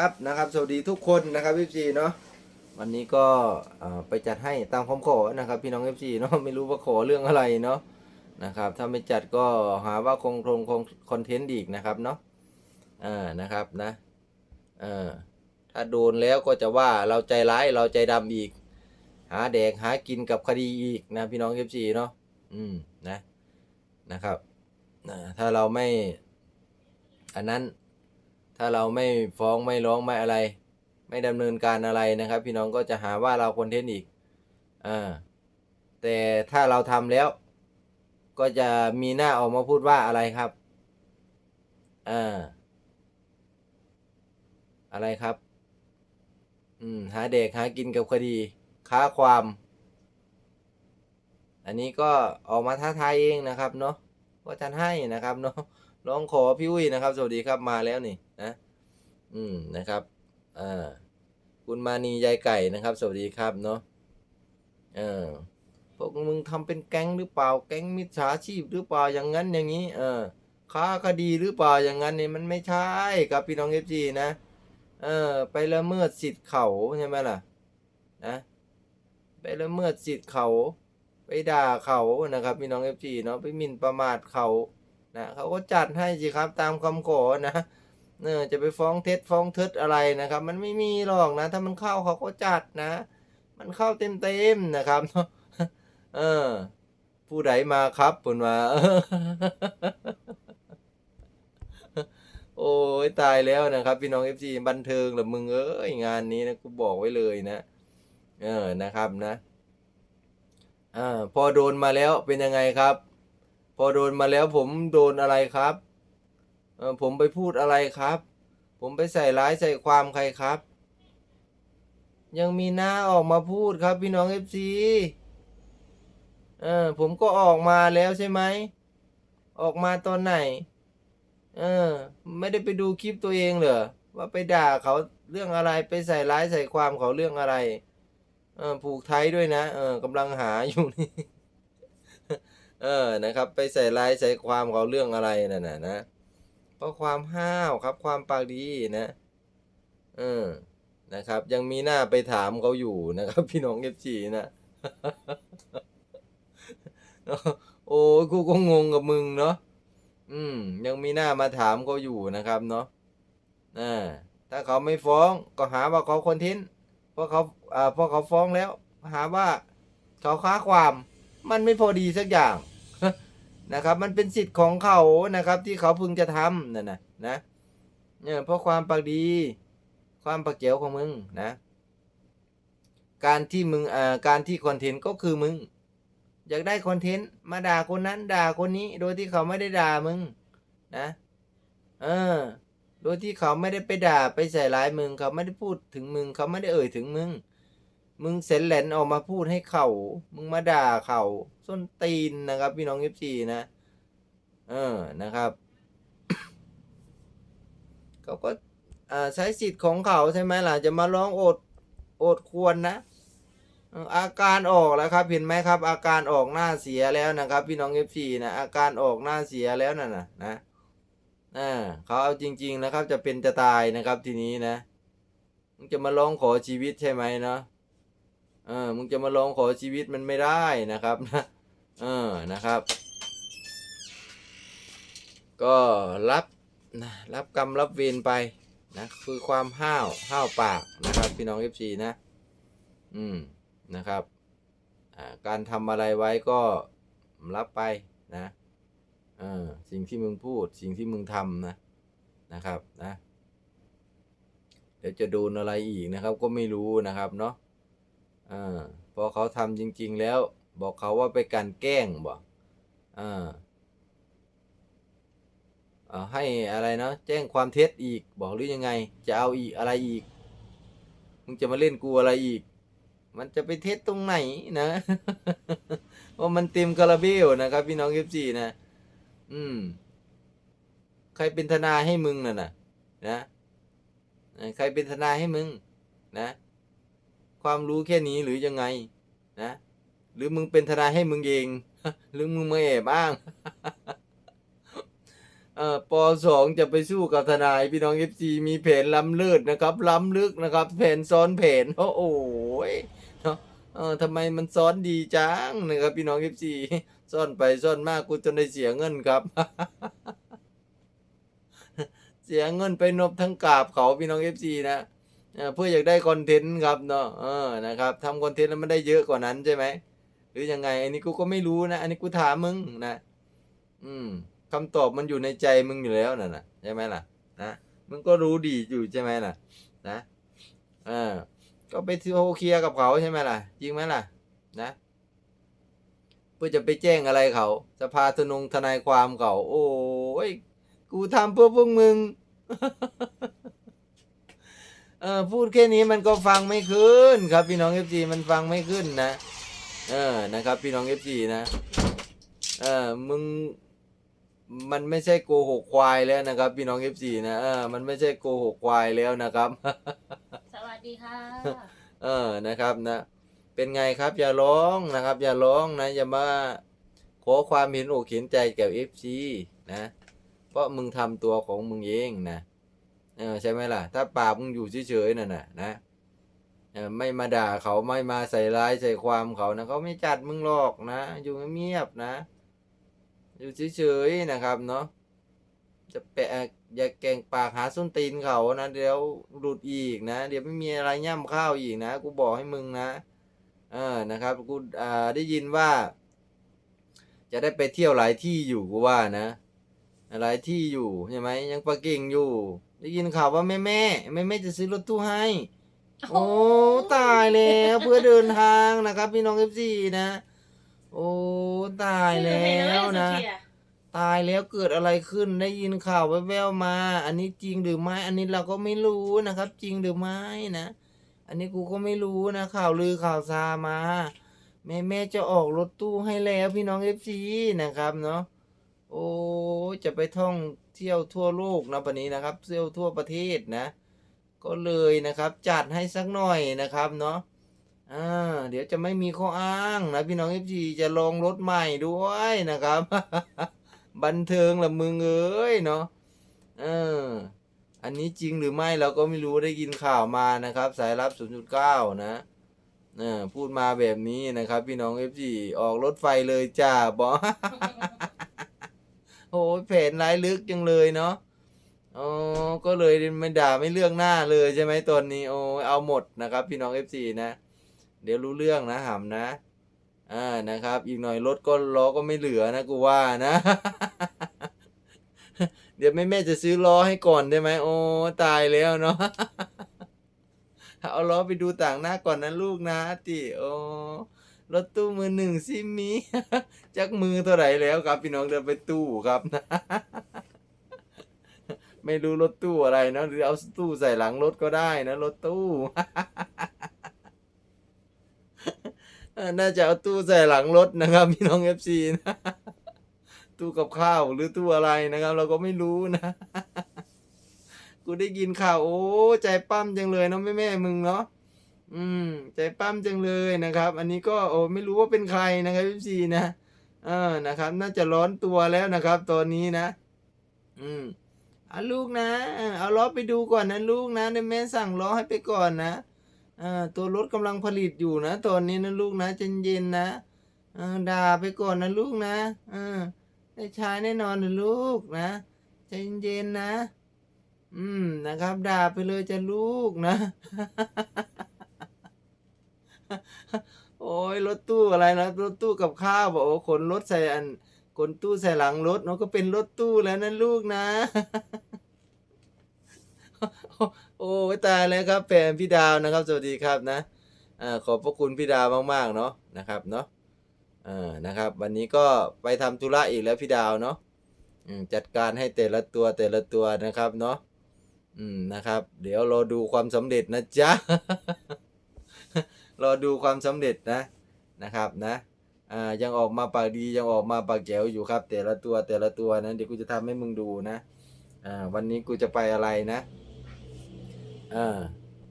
ครับนะครับสวัสดีทุกคนนะครับพี่ซีเนาะวันนี้ก็ไปจัดให้ตามคำขอนะครับ พี่น้องเอฟซีเนาะไม่รู้ว่าขอเรื่องอะไรเนาะนะครับ ถ้าไม่จัดก็หาว่าคงคงคงคอนเทนต์อีกนะครับเนาะอ่านะครับนะเออถ้าโดนแล้วก็จะว่าเราใจร้ายเราใจดำอีก หาแดกหากินกับคดีอีกนะพี่น้องเอฟซีเนาะอืมนะนะครับนะถ้าเราไม่อันนั้น ถ้าเราไม่ฟ้องไม่ร้องไม่อะไร ไม่ดำเนินการอะไรนะครับ พี่น้องก็จะหาว่าเราคอนเทนต์อีกอ่าแต่ถ้าเราทำแล้ว ก็จะมีหน้าออกมาพูดว่าอะไรครับอ่าอะไรครับ อืม หาเด็กหากินกับคดี ค้าความ อันนี้ก็ออกมาท้าทายเองนะครับเนาะก็ท่านให้นะครับเนาะ ร้องขอพี่อุ้ยนะครับ สวัสดีครับมาแล้วนี่นะ อืมนะครับอ่าคุณมานียายไก่นะครับ สวัสดีครับเนาะเออพวกมึงทำเป็นแก๊งหรือเปล่าแก๊งมิจฉาชีพหรือเปล่าอย่างนั้นอย่างนี้ เออค้าคดีหรือเปล่าอย่างนั้นนี่มันไม่ใช่ครับพี่น้องเอฟซีนะ เออ ไปละเมิดสิทธิ์เขาใช่ไหมล่ะ นะไปละเมิดสิทธิ์เขา ไปด่าเขานะครับพี่น้องเอฟซีเนาะไปหมิ่นประมาทเขา นะเขาก็จัดให้สิครับตามคำขอนะเออจะไปฟ้องเท็จฟ้องเท็จอะไรนะครับ มันไม่มีหรอกนะ ถ้ามันเข้าเขาก็จัดนะ มันเข้าเต็มเต็มๆนะครับเออ ผู้ใดมาครับปุ่นมาโอ้ยตายแล้วนะครับ พี่น้องเอฟซีบันเทิงหรือมึงเอ้ยงานนี้นะกูบอกไว้เลยนะ เออนะครับนะอ่าพอโดนมาแล้วเป็นยังไงครับ พอโดนมาแล้วผมโดนอะไรครับผมไปพูดอะไรครับ ผมไปใส่ร้ายใส่ความใครครับ ยังมีหน้าออกมาพูดครับพี่น้องเอฟซีเออผมก็ออกมาแล้วใช่ไหม ออกมาตอนไหน เออ ไม่ได้ไปดูคลิปตัวเองเหรอว่าไปด่าเขาเรื่องอะไรไปใส่ร้ายใส่ความเขาเรื่องอะไร เออผูกไทยด้วยนะ เออกำลังหาอยู่นี่ เออนะครับ ไปใส่ลายใส่ความเขาเรื่องอะไรนั่นนะนะเพราะความห้าวครับความปากดีนะเออนะครับ ยังมีหน้าไปถามเขาอยู่นะครับ พี่น้องเอฟจีนะโอ้ยกูก็งงกับมึงเนาะอืม ยังมีหน้ามาถามเขาอยู่นะครับเนาะอ่าถ้าเขาไม่ฟ้องก็หาว่าเขาคอนเทนต์เพราะเขาอ่าเพราะเขาฟ้องแล้ว หาว่าเขาค้าความมันไม่พอดีสักอย่าง นะครับ มันเป็นสิทธิ์ของเขานะครับ ที่เขาพึงจะทำนั่นนะนะเนี่ยเพราะความปากดี ความปากเจียวของมึงนะ การที่มึงอ่าการที่คอนเทนต์ก็คือมึง อยากได้คอนเทนต์มาด่าคนนั้นด่าคนนี้ โดยที่เขาไม่ได้ด่ามึงนะเออโดยที่เขาไม่ได้ไปด่าไปใส่ร้ายมึงเขาไม่ได้พูดถึงมึงเขาไม่ได้เอ่ยถึงมึง มึงเสนแหลนออกมาพูดให้เขา มึงมาด่าเขาส้นตีนนะครับ พี่น้องเอฟซีนะ เออนะครับ เขาก็ใช้สิทธิ์ของเขาใช่ไหมล่ะ จะมาร้องโอดโอดควรนะอาการออกแล้วครับเห็นไหมครับ อาการออกหน้าเสียแล้วนะครับ พี่น้องเอฟซีนะอาการออกหน้าเสียแล้วน่ะนะนะอ่าเขาเอาจริง ๆนะครับ จะเป็นจะตายนะครับทีนี้นะมึงจะมาร้องขอชีวิตใช่ไหมเนาะ เออมึงจะมาลองขอชีวิตมันไม่ได้นะครับนะเออนะครับ ก็รับนะรับกรรมรับเวรไปนะคือความห้าวห้าวปากนะครับพี่น้องเอฟซีนะ อืมนะครับอ่าการทำอะไรไว้ก็รับไปนะเออสิ่งที่มึงพูดสิ่งที่มึงทำนะนะครับนะ เดี๋ยวจะโดนอะไรอีกนะครับ ก็ไม่รู้นะครับเนาะ อ่าพอเขาทำจริง ๆ แล้ว บอกเขาว่าไปกลันแกล้งบอกอ่าอ่าให้อะไรนะแจ้งความเท็จอีกบอกหรือยังไง จะเอาอีกอะไรอีกมึงจะมาเล่นกูอะไรอีก มันจะไปเท็จตรงไหนนะเพรามันเต็มคาราเบลนะครับ พี่น้องเอฟซีนะ อืม ใครเป็นทนายให้มึงน่ะนะนะใครเป็นทนายให้มึง นะ ความรู้แค่นี้หรือยังไงนะ หรือมึงเป็นทนายให้มึงเอง หรือมึงมาแอบอ้างเอ่อปสองจะไปสู้กับทนายพี่น้องเอฟซีมีแผนล้ำเลิศนะครับ ล้ำลึกนะครับ แผนซ้อนแผนโอ้โหเนาะเออทำไมมันซ้อนดีจังนะครับพี่น้องเอฟซีซ่อนไปซ่อนมากกูจนได้เสียเงินครับ เสียเงินไปนบทั้งกราบเขาพี่น้องเอฟซีนะ เพื่ออยากได้คอนเทนต์ครับเนาะเออนะครับทำคอนเทนต์แล้วมันได้เยอะกว่านั้นใช่ไหมหรือยังไงอันนี้กูก็ไม่รู้นะ อันนี้กูถามมึงนะ อืมคำตอบมันอยู่ในใจมึงอยู่แล้วน่ะนะใช่ไหมล่ะนะมึงก็รู้ดีอยู่ใช่ไหมล่ะ นะเออก็ไปโทรเคลียร์กับเขาใช่ไหมล่ะจริงไหมล่ะ นะเพื่อจะไปแจ้งอะไรเขาสภาทนงทนายความเขาโอ้ยกูทำเพื่อพวกมึง เออพูดแค่นี้มันก็ฟังไม่ขึ้นครับพี่น้องเอฟซีมันฟังไม่ขึ้นนะ เออนะครับ พี่น้องเอฟซีนะเออมึงมันไม่ใช่โกหกควายแล้วนะครับ พี่น้องเอฟซีนะเออมันไม่ใช่โกหกควายแล้วนะครับ สวัสดีค่ะ เออนะครับนะ เป็นไงครับอย่าร้องนะครับ อย่าร้องนะอย่ามาขอความเห็นอกเห็นใจแก่เอฟซีนะ เพราะมึงทำตัวของมึงเองนะเออใช่ไหมล่ะ ถ้าปากมึงอยู่เฉยๆน่ะนะนะไม่มาด่าเขาไม่มาใส่ร้ายใส่ความเขานะเขาไม่จัดมึงหรอกนะ อยู่เงียบๆนะ อยู่เฉยๆนะครับเนาะจะแปะอย่าแกงปากหาส้นตีนเขานะเดี๋ยวหลุดอีกนะ เดี๋ยวไม่มีอะไรย่ำข้าวอีกนะ กูบอกให้มึงนะ เออนะครับกูอ่าได้ยินว่า จะได้ไปเที่ยวหลายที่อยู่กูว่านะ หลายที่อยู่ใช่ไหมยังปะเก่งอยู่ ได้ยินข่าวว่าแม่แม่แม่แม่จะซื้อรถตู้ให้ โอ้ตายแล้วเพื่อเดินทางนะครับ พี่น้องเอฟซีนะ โอ้ตายแล้วนะ ตายแล้วเกิดอะไรขึ้นได้ยินข่าวแว่วๆมา อันนี้จริงหรือไม่อันนี้เราก็ไม่รู้นะครับ จริงหรือไม่นะอันนี้กูก็ไม่รู้นะข่าวลือข่าวซามา แม่แม่จะออกรถตู้ให้แล้วพี่น้องเอฟซีนะครับเนาะ โอ้จะไปท่องเที่ยวทั่วโลกนะวันนี้นะครับเที่ยวทั่วประเทศนะ ก็เลยนะครับจัดให้สักหน่อยนะครับเนาะอ่าเดี๋ยวจะไม่มีข้ออ้างนะพี่น้องเอฟซีจะลองรถใหม่ด้วยนะครับ บันเทิงละมึงเอ้ยเนาะเอออันนี้จริงหรือไม่เราก็ไม่รู้ได้ยินข่าวมานะครับ สายรับ 0.9 นะเออพูดมาแบบนี้นะครับ พี่น้อง FG ออกรถไฟเลยจ้าบอ แผนร้ายลึกจังเลยเนาะอ๋อก็เลยไม่ด่าไม่เรื่องหน้าเลยใช่ไหมตอนนี้โอ้เอาหมดนะครับ พี่น้อง FC นะ เดี๋ยวรู้เรื่องนะหำนะอ่านะครับ อีกหน่อยรถก็ล้อก็ไม่เหลือนะกูว่านะ เดี๋ยวแม่แม่จะซื้อล้อให้ก่อนได้ไหมโอ้ตายแล้วเนาะเอาล้อไปดูต่างหน้าก่อนนะลูกนะติโอ้ รถตู้มือหนึ่งซิมีจักมือเท่าไหร่แล้วครับ พี่น้องเดินไปตู้ครับนะไม่รู้รถตู้อะไรนะหรือเอาตู้ใส่หลังรถก็ได้นะรถตู้น่าจะเอาตู้ใส่หลังรถนะครับ พี่น้องเอฟซีนะตู้กับข้าวหรือตู้อะไรนะครับ เราก็ไม่รู้นะกูได้ยินข่าวโอ้ใจปั้มจังเลยเนาะแม่แม่มึงเนาะ อืม ใจปั้มจังเลยนะครับ อันนี้ก็โอ้ไม่รู้ว่าเป็นใครนะครับเอฟซีนะเออนะครับ น่าจะร้อนตัวแล้วนะครับ ตอนนี้นะ อืมเอาลูกนะเอาล้อไปดูก่อนนะลูกนะเดี๋ยวแม่สั่งล้อให้ไปก่อนนะอ่าตัวรถกำลังผลิตอยู่นะ ตอนนี้นะลูกนะเย็นๆนะอ่าด่าไปก่อนนะลูกนะอ่าได้ใช้แน่นอนนะลูกนะใจเย็นๆนะ อืมนะครับ ด่าไปเลยจะลูกนะ โอ้ยรถตู้อะไรนะรถตู้กับข้าวบอกโอ้ขนรถใส่อันขนตู้ใส่หลังรถเนาะก็เป็นรถตู้แล้วนะลูกนะโอ้ตายแล้วครับแฟนพี่ดาวนะครับ สวัสดีครับนะอขอบพระคุณพี่ดาวมากๆเนาะนะครับเนาะอ่านะครับ วันนี้ก็ไปทำธุระอีกแล้วพี่ดาวเนาะจัดการให้แต่ละตัวแต่ละตัวนะครับเนาะอืมนะครับ เดี๋ยวรอดูความสำเร็จนะจ๊ะ รอดูความสำเร็จนะนะครับนะอ่ายังออกมาปากดียังออกมาปากแจ๋วอยู่ครับ แต่ละตัวแต่ละตัวนะเดี๋ยวกูจะทำให้มึงดูนะอ่าวันนี้กูจะไปอะไรนะอ่า